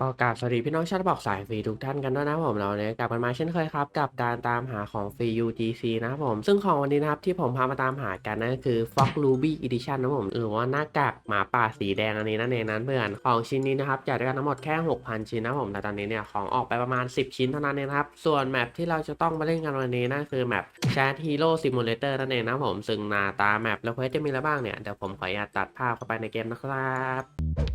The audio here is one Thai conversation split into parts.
ก็กราบสวัสดีพี่น้องชาวบอกสายฟรีทุกท่านกันด้วยนะผมเราเนี่ยกลับกันมาเช่นเคยครับ กับการตามหาของฟรี UGC นะครับผม ซึ่งของวันนี้นะครับที่ผมพามาตามหากันนั่นก็คือ Fox Ruby Edition นะผมหรือว่าหน้ากากหมาป่าสีแดงอันนี้นั่นเองนั้นเพื่อนของชิ้นนี้นะครับจัดด้วยกันทั้งหมดแค่ 6,000 ชิ้นนะผมแต่ตอนนี้เนี่ยของออกไปประมาณ 10 ชิ้นเท่านั้นเองครับส่วนแมปที่เราจะต้องมาเล่นกันวันนี้นั่นคือแมป Chat Hero Simulator นั่นเองนะผมซึ่งหน้าตาแมปแล้วเควสจะมีอะไรบ้างเนี่ยเดี๋ยวผมขออนุญาตตัดภาพเข้าไปในเกมนะครับ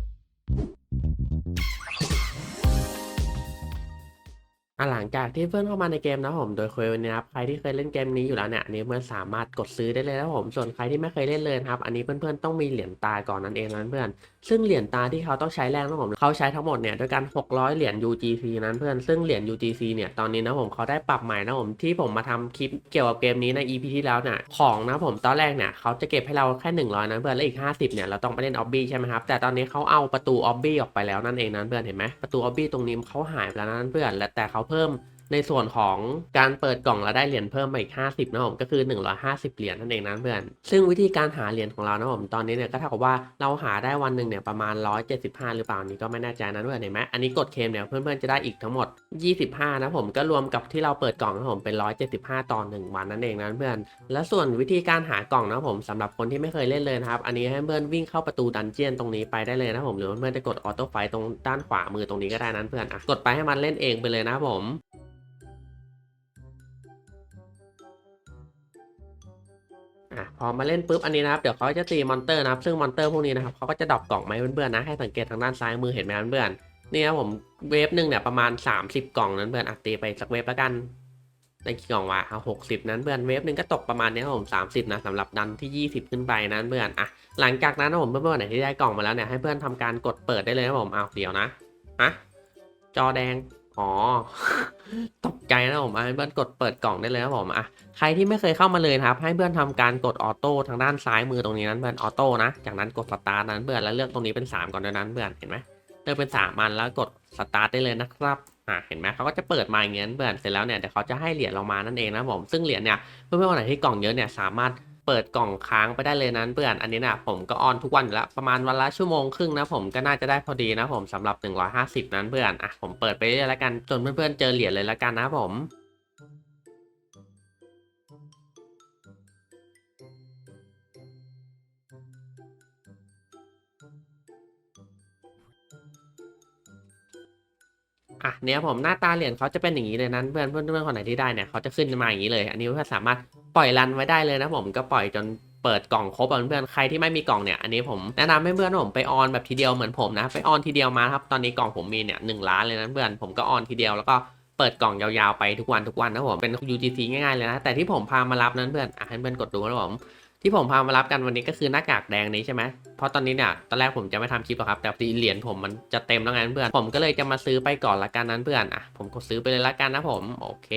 อะหลังจากที่เพื่อนเข้ามาในเกมนะผมโดยเควสนี้นะครับใครที่เคยเล่นเกมนี้อยู่แล้วเนี่ยอันนี้เพื่อนสามารถกดซื้อได้เลยนะผมส่วนใครที่ไม่เคยเล่นเลยครับอันนี้เพื่อนๆต้องมีเหรียญตาก่อนนั่นเองนั้นเพื่อนซึ่งเหรียญตาที่เขาต้องใช้แรงนะผมเขาใช้ทั้งหมดเนี่ยด้วยกัน 600 เหรียญ UGC นั้นเพื่อนซึ่งเหรียญ UGC เนี่ยตอนนี้นะผมเขาได้ปรับใหม่นะผมที่ผมมาทำคลิปเกี่ยวกับเกมนี้ใน EP ที่แล้วเนี่ยของนะผมตอนแรกเนี่ยเขาจะเก็บให้เราแค่ 100นั้นเพื่อนแล้วอีก 50เนี่ยเราต้องไปเล่นออบบี้ใช่ไหมครับแต่ตอนนี้เขาเอาประตูออบบี้ออกไปแล้วนั่นเองนั้นเพื่อนเห็นไหมประตูออบบี้ตรงนี้เขาหายไปแล้วนั้นเพื่อนและแต่เขาเพิ่ม ในส่วนของการเปิดกล่องแล้วได้เหรียญเพิ่มมาอีก 50นะผมก็คือ 150 เหรียญนั่นเองนะเพื่อน ซึ่งวิธีการหาเหรียญของเรานะผมตอนนี้เนี่ยก็เท่ากับว่าเราหาได้วันหนึ่งเนี่ยประมาณ 175 หรือเปล่านี่ก็ไม่แน่ใจนะเพื่อนเห็นไหมอันนี้กดเคมเนี่ยเพื่อนๆจะได้อีกทั้งหมด 25 นะผมก็รวมกับที่เราเปิดกล่องนะผมเป็น 175 ต่อ 1 วันนั่นเองนะเพื่อน และส่วนวิธีการหากล่องนะผมสำหรับคนที่ไม่เคยเล่นเลยนะครับอันนี้ให้เพื่อนวิ่งเข้าประตูดันเจียนตรงนี้ไปได้เลยนะผมหรือเพื่อนจะกดออโต้ไฟตรงด้านขวามือตรงนี้ก็ได้นั้นเพื่อนอะกดไปให้มันเล่นเองไปเลยนะผม อะพอมาเล่นปุ๊บอันนี้นะครับเดี๋ยวเขาจะตีมอนเตอร์นะครับซึ่งมอนเตอร์พวกนี้นะครับเขาก็จะดรอปกล่องมาให้เพื่อนๆนะให้สังเกตทางด้านซ้ายมือเห็นไหมเพื่อนๆนี่ครับผมเวฟหนึ่งเนี่ยประมาณ 30 กล่องนั้นเพื่อนอะตีไปสักเวฟแล้วกันได้กี่กล่องวะเอาหกสิบนั้นเพื่อนเวฟหนึ่งก็ตกประมาณนี้ครับผม30นะสำหรับดันที่20ขึ้นไปนั้นเพื่อนอะหลังจากนั้นนะผมเพื่อนๆไหนที่ได้กล่องมาแล้วเนี่ยให้เพื่อนทำการกดเปิดได้เลยนะผมเอาเดี๋ยวนะอะจอแดงอ๋อ ตกใจนะผมอะให้เพื่อนกดเปิดกล่องได้เลยนะผมอะใครที่ไม่เคยเข้ามาเลยนะครับ ให้เพื่อนทำการกดออโต้ทางด้านซ้ายมือตรงนี้นั้นเพื่อนออโต้นะจากนั้นกดสตาร์ทนั้นเพื่อนแล้วเลือกตรงนี้เป็น 3 ก่อนด้วยนั้นเพื่อนเห็นไหมเลือกเป็น3มันแล้วกดสตาร์ทได้เลยนะครับอ่าเห็นไหมเขาก็จะเปิดมาอย่างเงี้ยเพื่อนเสร็จแล้วเนี่ยเดี๋ยวเขาจะให้เหรียญเรามานั่นเองนะผมซึ่งเหรียญเนี่ยเพื่อนๆวันไหนที่กล่องเยอะเนี่ยสามารถ เปิดกล่องค้างไปได้เลยนั้นเพื่อนอันนี้นะผมก็ออนทุกวันอยู่แล้วประมาณวันละชั่วโมงครึ่งนะผมก็น่าจะได้พอดีนะผมสำหรับ 150 นั้นเพื่อนอะผมเปิดไปเรื่อยแล้วกันจนเพื่อนๆเจอเหรียญเลยแล้วกันนะผมอะเนี่ยผมหน้าตาเหรียญเขาจะเป็นอย่างนี้เลยนั้นเพื่อนเพื่อนเพื่อนคนไหนที่ได้เนี่ยเขาจะขึ้นมาอย่างนี้เลย อันนี้เพื่อนสามารถ ปล่อยรันไว้ได้เลยนะผมก็ปล่อยจนเปิดกล่องครบเพื่อนใครที่ไม่มีกล่องเนี่ย อันนี้ผมแนะนำให้เพื่อนผมไปออนแบบทีเดียวเหมือนผมนะ ไปออนทีเดียวมาครับ ตอนนี้กล่องผมมีเนี่ยหนึ่งล้านเลยนะเพื่อนผมก็ออนทีเดียวแล้วก็เปิดกล่องยาวๆไปทุกวันทุกวันนะผมเป็น UGC ง่ายๆเลยนะแต่ที่ผมพามารับนั้นเพื่อนอะให้เพื่อนกดดูนะผมที่ผมพามารับกันวันนี้ก็คือหน้ากากแดงนี้ใช่ไหมเพราะตอนนี้เนี่ยตอนแรกผมจะไม่ทำคลิปหรอกครับ แต่เหรียญผมมันจะเต็มแล้วไงเพื่อนผมก็เลยจะมาซื้อไปก่อนละกันนั้นเพื่อนอะผมกดซื้อไปเลยละกันนะผมโอเค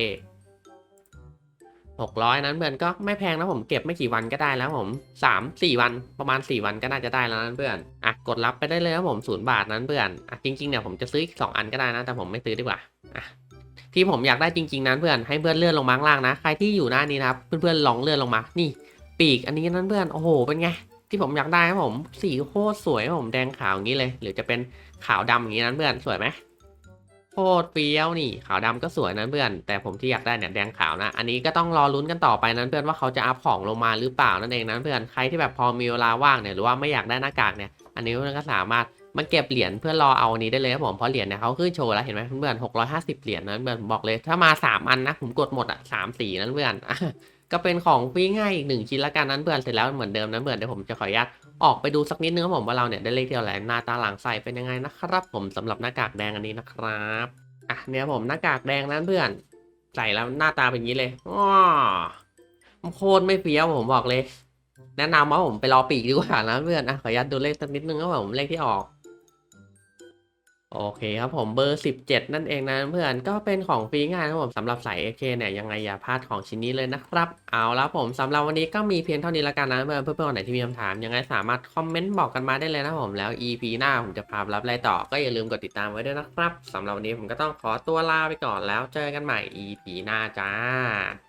หกร้อยนั้นเพื่อนก็ไม่แพงนะผมเก็บไม่กี่วันก็ได้แล้วผมสามสี่วันประมาณสี่วันก็น่าจะได้แล้วนั้นเพื่อนอะกดรับไปได้เลยครับผมศูนย์บาทนั้นเพื่อนอะจริงๆเนี่ยผมจะซื้ออีกสองอันก็ได้นะแต่ผมไม่ซื้อดีกว่าอะที่ผมอยากได้จริง ๆ นั้นเพื่อนให้เพื่อนเลื่อนลงมาข้างล่างนะใครที่อยู่หน้านี้นะครับเพื่อนๆลองเลื่อนลงมานี่ ปีกอันนี้นั้นเพื่อนโอ้โหเป็นไงที่ผมอยากได้ครับผมสีโคตรสวยครับผมแดงขาวอย่างนี้เลย หรือจะเป็นขาวดำอย่างนี้นั้นเพื่อนสวยไหม โคตรเฟี้ยวนี่ ขาวดำก็สวยนั้นเพื่อน แต่ผมที่อยากได้เนี่ยแดงขาวนะ อันนี้ก็ต้องรอลุ้นกันต่อไปนั้นเพื่อนว่าเขาจะอัพของลงมาหรือเปล่านั่นเองนั้นเพื่อนใครที่แบบพอมีเวลาว่างเนี่ยหรือว่าไม่อยากได้หน้ากากเนี่ยอันนี้เพื่อนก็สามารถมาเก็บเหรียญเพื่อรอเอาอันนี้ได้เลยครับผมเพราะเหรียญเนี่ยเขาขึ้นโชว์แล้วเห็นไหมเพื่อนหกร้อยห้าสิบเหรียญนั้นเพื่อนผมบอกเลยถ้ามาสามอันนะผมกดหมดอะสามสีนั้นเพื่อน ก็เป็นของฟรีง่ายอีกหนึ่งชิ้นละกันนั้นเพื่อนเสร็จแล้วเหมือนเดิมนั้นเพื่อนเดี๋ยวผมจะขออนุญาตออกไปดูสักนิดนึงครับผมว่าเราเนี่ยได้เลขเท่าไหร่หน้าตาหลังใส่เป็นยังไงนะครับผมสำหรับหน้ากากแดงอันนี้นะครับอะเนี่ยผมหน้ากากแดงนั้นเพื่อนใส่แล้วหน้าตาเป็นอย่างนี้เลยอ้อโคตรไม่เฟี้ยวผมบอกเลย แนะนำว่าผมไปรอปีกดีกว่านะเพื่อนอะขออนุญาตดูเลขสักนิดนึงครับผมเลขที่ออก โอเคครับผมเบอร์ 17 นั่นเองนะเพื่อนก็เป็นของฟรีง่ายนะครับผมสำหรับสาย AK เนี่ยยังไงอย่าพลาดของชิ้นนี้เลยนะครับ เอาแล้วผมสำหรับวันนี้ก็มีเพียงเท่านี้ละกันนะเพื่อนเพื่อนๆคนไหนที่มีคำถามยังไงสามารถคอมเมนต์บอกกันมาได้เลยนะผมแล้ว EP หน้าผมจะพารับอะไรต่อก็อย่าลืมกดติดตามไว้ด้วยนะครับสำหรับวันนี้ผมก็ต้องขอตัวลาไปก่อนแล้วเจอกันใหม่ EP หน้าจ้า